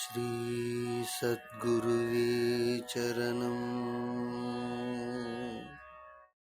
श्रीसद्गुरुवे चरणम्